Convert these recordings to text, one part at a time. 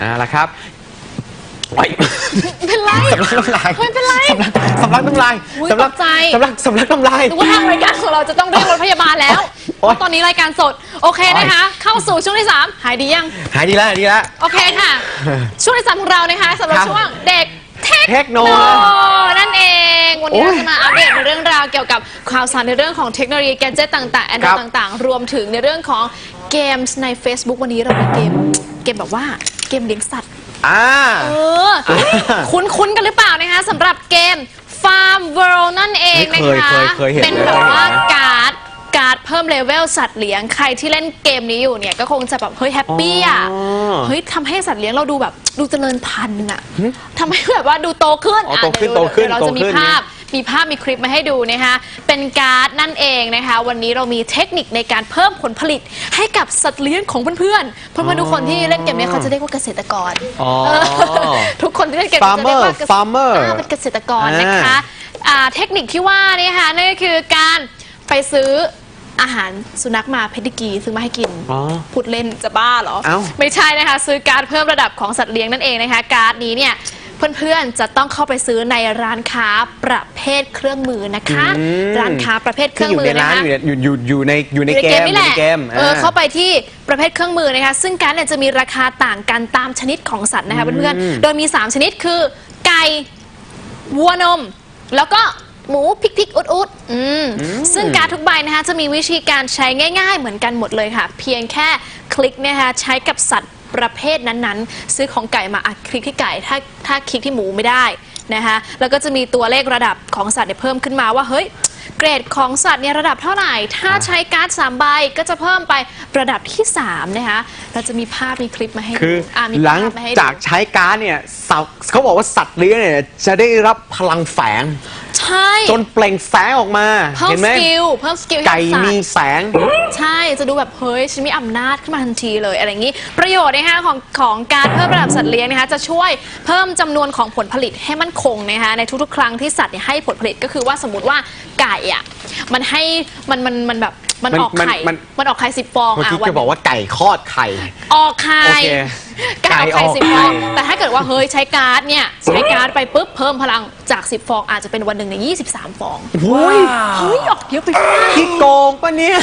อ่าละครับโอ๊ยเป็นไร สำลักน้ำลายไม่เป็นไรสำลักสำลักน้ำลายอุ๊ยสำลักตกใจ สำลักสำลักน้ำลาย หรือว่าทางรายการของเราจะต้องเรียกรถพยาบาลแล้วโอ๊ยเพราะตอนนี้รายการสด โอเคนะคะ เข้าสู่ช่วงที่ 3 หายดียัง หายดีแล้วหายดีแล้ว โอเคค่ะ ช่วงที่3ของเรานะคะสำหรับครับช่วงเด็กเทคเทคโนนั่นเอง วันนี้โอ้เรายจะมาอัปเดตในเรื่องราวเกี่ยวกับข่าวสารในเรื่องของเทคโนโลยีแกดเจิตต่างๆแอนดรครัอยบต่างๆ รวมถึงในเรื่องของเกมส์ใน Facebook วันนี้เรามีเกมเกมแบบว่า เกมเลี้ยงสัตว์ อ่า เออคุ้นๆกันหรือเปล่านะคะสำหรับเกม Farm World นั่นเองนะเคยคะเคยเคยเห็นเป็นแบบว่าเคยเห็นนะการ์ดการ์ดเพิ่มเลเวลสัตว์เลี้ยงใครที่เล่นเกมนี้อยู่เนี่ยก็คงจะแบบเฮ้ยแฮปปี้อะอ๋อเฮ้ยทำให้สัตว์เลี้ยงเราดูแบบดูเจริญพันธุ์อะทำให้แบบว่าดูโตขึ้นอ๋ออะโตขึ้นเดี๋ยวโตขึ้นเดี๋ยวเราจะมีโตขึ้นภาพ มีภาพมีคลิปมาให้ดูนะคะเป็นการ์ดนั่นเองนะคะ วันนี้เรามีเทคนิคในการเพิ่มผลผลิตให้กับสัตว์เลี้ยงของเพื่อนๆเพื่อนๆทุกคนที่เล่นเกมนี้เขาจะเรียกว่าเกษตรกรอ๋อ เออทุกคนที่เล่นเกมจะเรียก Farmer ว่าเกษ Farmer อ่าเป็นเกษตรกรนะคะอ่าเทคนิคที่ว่านี่ค่ะนั่นก็คือการไปซื้ออาหารสุนัขมาเพดิกรีซื้อมาให้กินอ๋อพูดเล่นจะบ้าเหรอ เอ้า ไม่ใช่นะคะ ซื้อการ์ดเพิ่มระดับของสัตว์เลี้ยงนั่นเองนะคะ การ์ดนี้เนี่ย เพื่อนๆ จะต้องเข้าไปซื้อในร้านค้าประเภทเครื่องมือนะคะ อืม ร้านค้าประเภทเคที่รื่องอยู่มืในอร้านะนคะ อยู่ในอยู่อยู่อยู่ในอยู่ในอยู่เกมนี่แหละอยู่ในเกมเออเข้าไปที่ประเภทเครื่องมือนะคะ ซึ่งการดเนี่ยจะมีราคาต่างกันตามชนิดของสัตว์นะคะเพื่อนๆ โดยมี 3 ชนิดคือ ไก่วัวนม แล้วก็หมูพริกพริกอุดอุดอืมซึ่งการดทุกใบนะคะจะมีวิธีการใช้ง่าย ๆ เหมือนกันหมดเลยค่ะ เพียงแค่คลิกเนยนะคะใช้กับสัตว์ ประเภทนั้นๆ ซื้อของไก่มาอะคลิกที่ไก่ถ้าถ้าคลิกที่หมูไม่ได้นะคะแล้วก็จะมีตัวเลขระดับของสัตว์เนี่ยเพิ่มขึ้นมาว่าเฮ้ยเกรดของสัตว์เนี่ยระดับเท่าไหร่ ถ้าใช้การ์ด3ใบก็จะเพิ่มไประดับที่3นะคะเราจะมีภาพมีคลิปมาให้ดูคืออะมีหลังภาพมาให้ดู จากใช้การ์ดเนี่ยสัตว์เขาบอกว่าสัตว์เลี้ยงเนี่ยจะได้รับพลังแฝง ใช่จนเปล่งแสงออกมา เพิ่มเห็นสไหมกิลเพิ่มสกิลให้ไก่กับสัตมีว์แสง ใช่จะดูแบบเฮ้ยฉันมีอำนาจขึ้นมาทันทีเลยอะไรอย่างนี้ ประโยชน์นะคะของของการเพิ่มระดับสัตว์เลี้ยงนะคะจะช่วยเพิ่มจำนวนของผลผลิตให้มั่นคงนะคะในทุกๆ ครั้งที่สัตว์เนี่ยให้ผลผลิตก็คือว่าสมมติว่าไก่อะมันให้มันมันมันแบบมันมันออกไข่มัน มันออกไข่สิบฟองเมื่ออะกี้วันจะบอกว่าไก่คลอดไข่ ออกไข่โอเคไก่ออกไข่ไก่ออกสิบฟองไข่แต่ถ้าเกิดว่าเฮ้ยใช้การ์ดเนี่ยใช้การ์ดไปปุ๊บเพิ่มพลังจาก 10 ฟองอาจจะเป็นวันหนึ่งในย23 ฟองโอ้ยเฮ้ยออกเยอะไปมากที่โกงปะเนี่ย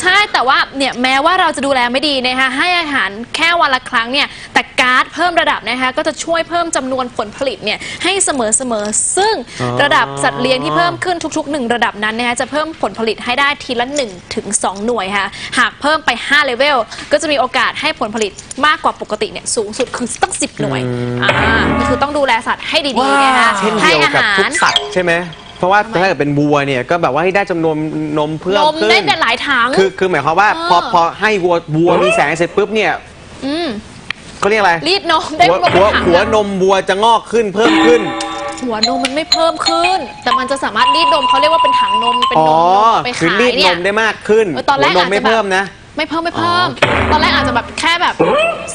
ใช่แต่ว่าเนี่ยแม้ว่าเราจะดูแลไม่ดีนะคะให้อาหารแค่วันละครั้งเนี่ยแต่การ์ดเพิ่มระดับนะคะก็จะช่วยเพิ่มจำนวนผลผลิตเนี่ยให้เสมอเสมอๆซึ่งอ๋อระดับสัตว์เลี้ยงที่เพิ่มขึ้นทุกๆ 1 ระดับนั้นนะคะจะเพิ่มผลผลิตให้ได้ทีละ1ถึง2หน่วยค่ะหากเพิ่มไป5เลเวลก็จะมีโอกาสให้ผลผลิตมากกว่าปกติเนี่ยสูงสุดคือต้อง 10 หน่วยอ่าก็คือต้องดูแลสัตว์ให้ดีๆนะคะเช่นให้เดียวอากับหาทุรกสัตว์ใช่ไหม เพราะว่าทำไมถ้าเกิดเป็นวัวเนี่ยก็แบบว่าให้ได้จำนวนนมเพิ่มนมขึ้นได้แต่หลายถังคือคือหมายความว่าเออพอพอให้วัววัวมีแสงเสร็จปุ๊บเนี่ยอืมเขาเรียกอะไรรีดนมได้หัวนมหัวเป็นถังหัวอะนมวัวจะงอกขึ้นเพิ่มขึ้น หัวนมมันไม่เพิ่มขึ้น แต่มันจะสามารถรีดนมเขาเรียกว่าเป็นถังนมเป็นอ๋นอมไปคือขายรีดนเนี่ย มได้มากขึ้นเออตอนแรกหัวนมอาจจะ ไม่เพิ่มนะ ไม่เพิ่มไม่เพิ่มอ๋อตอนแรกอาจจะแบบแค่แบบ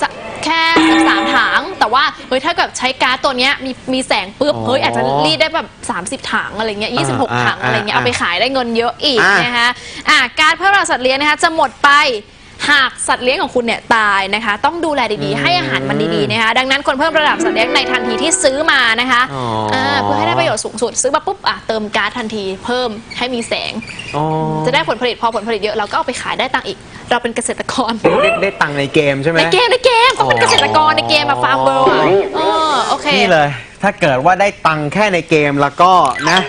สะแค่สิบสามถังแต่ว่าเฮ้ยถ้าเกิดใช้การ์ดตัวเนี้ยมีมีแสงปุ๊บ อ๋อเฮ้ยอาจจะรีดได้แบบ 30 ถังอะไรเงี้ยยี่สิบหกอ่าถังอะไรเงี้ย อ่าเอาไปขายได้เงินเยอะอีกอ่าน นะคะอะการเพิ่มระดับสัตว์เลี้ยงนะคะจะหมดไป หากสัตว์เลี้ยงของคุณเนี่ยตายนะคะ ต้องดูแลดีๆ ให้อาหารมันดีๆนะคะดังนั้นคนเพิ่มระดับสัตว์เลี้ยงในทันทีที่ซื้อมานะคะอ๋ออ่าเพื่อให้ได้ประโยชน์สูงสุด ซื้อมาปุ๊บอะเติมการ์ดทันทีเพิ่มให้มีแสง อ๋อจะได้ผลผลิตพอผลผลิตเยอะเราก็เอาไปขายได้ตังค์อีก เราเป็นเกษตรกร ได้ได้ตังค์ในเกมใช่ไหม ในเกมในเกมต้องเป็นเกษตรกรในเกมอะฟาร์มเวิร์อะเออโอเคนี่เลย ถ้าเกิดว่าได้ตังค์แค่ในเกมแล้วก็นะ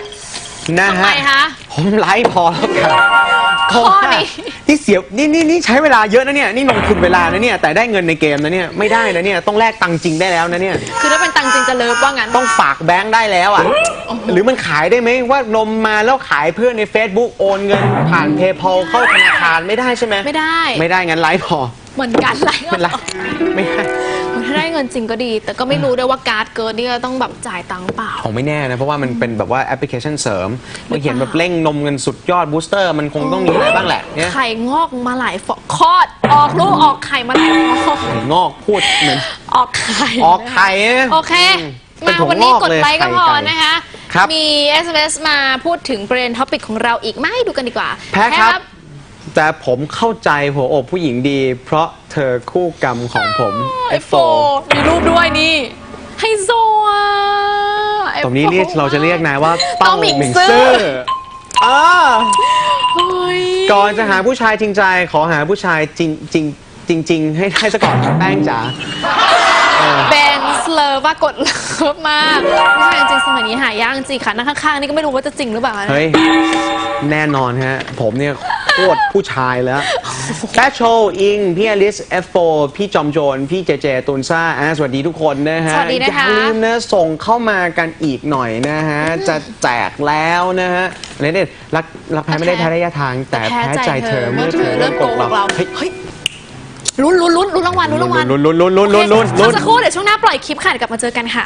นะทำไมฮะ คะ ผมไลฟ์พอแล้วกันข้อเพราะว่านี้นี่เสียนี่นี่นี่ใช้เวลาเยอะนะเนี่ยนี่ลงทุนเวลานะเนี่ยแต่ได้เงินในเกมนะเนี่ยไม่ได้นะเนี่ยต้องแลกตังค์จริงได้แล้วนะเนี่ยคือถ้าเป็นตังค์จริงจะเลิฟว่างั้นต้องฝากแบงค์ได้แล้วอะหรือมันขายได้ไหมว่านมมาแล้วขายเพื่อนใน Facebook โอนเงินผ่านเพย์พาเข้าธนาคารไม่ได้ใช่ไหมไม่ได้ ไม่ได้งั้นไลฟ์พอเหมือนกันไรเป็นไรไม่ได้ถ้าได้ เงินจริงก็ดี แต่ก็ไม่รู้ด้วยว่าการ์ดเกินนี่ก็ต้องแบบจ่ายตังค์เปล่าของไม่แน่นะ เพราะว่ามันเป็นแบบว่าแอปพลิเคชันเสริมมันเขียนแบบเร่งนมเงินสุดยอดบูสเตอร์ มันคงต้องมีอะไรบ้างแหละเนี่ยไข่งอกมาหลายฟองคลอด ออกลูกออกไข่มาหลายฟองงอกพูดเหมือนออกไข่ออกไข่นะโอเคเป็นมาถั่ววันนี้งอกกดเลยไลค์ก็พอไข่ไก่นะคะครับมี SMS มาพูดถึงประเด็นท็อปิกของเราอีกไหมดูกันดีกว่าแพ้ครับ แต่ผมเข้าใจหัวอกผู้หญิงดี เพราะเธอคู่กรรมของผม F4 มีรูปด้วยนี่ไฮโซอะตรงนี้นี่ F4 เราจะเรียกนายว่าเต้าเต้าหมิงหมิงซื่อซื่ออ่าเฮ้ยก่อนจะหาผู้ชายจริงใจ ขอหาผู้ชายจริงจริงจริงจริงๆให้ให้ซะก่อนแป้งจ๋าแบนสเลอร์ว่ากดเลิฟมากผู้ชายจริงๆสมัยนี้หายากจริงค่ะนั่งข้างๆนี่ก็ไม่รู้ว่าจะจริงหรือเปล่านะเฮ้ยแน่นอนฮะ ผมเนี่ย โคตรผู้ชายแล้วแคชโชอิง พี่อลิส F4 พี่จอมโจนพี่เจเจตุนซ่าอะสวัสดีทุกคนนะฮะสวัสดีนะคะ อย่าลืมนะส่งเข้ามากันอีกหน่อยนะฮะ จะแจกแล้วนะฮะอะไรเนี่ยรักรักแพ้ไม่ได้แพ้ระยะทาง แต่แพ้ใจเธอเมื่อเธอเริ่มโกงเราเฮ้ยเฮ้ยลุ้นลุ้นลุ้นลุ้นรางวัลลุ้นรางวัลลุ้นลุ้นลุ้นลุ้นลุ้นลุ้นพักสักครู่เดี๋ยวช่วงหน้าปล่อยคลิปค่ะเดี๋ยวกลับมาเจอกันค่ะ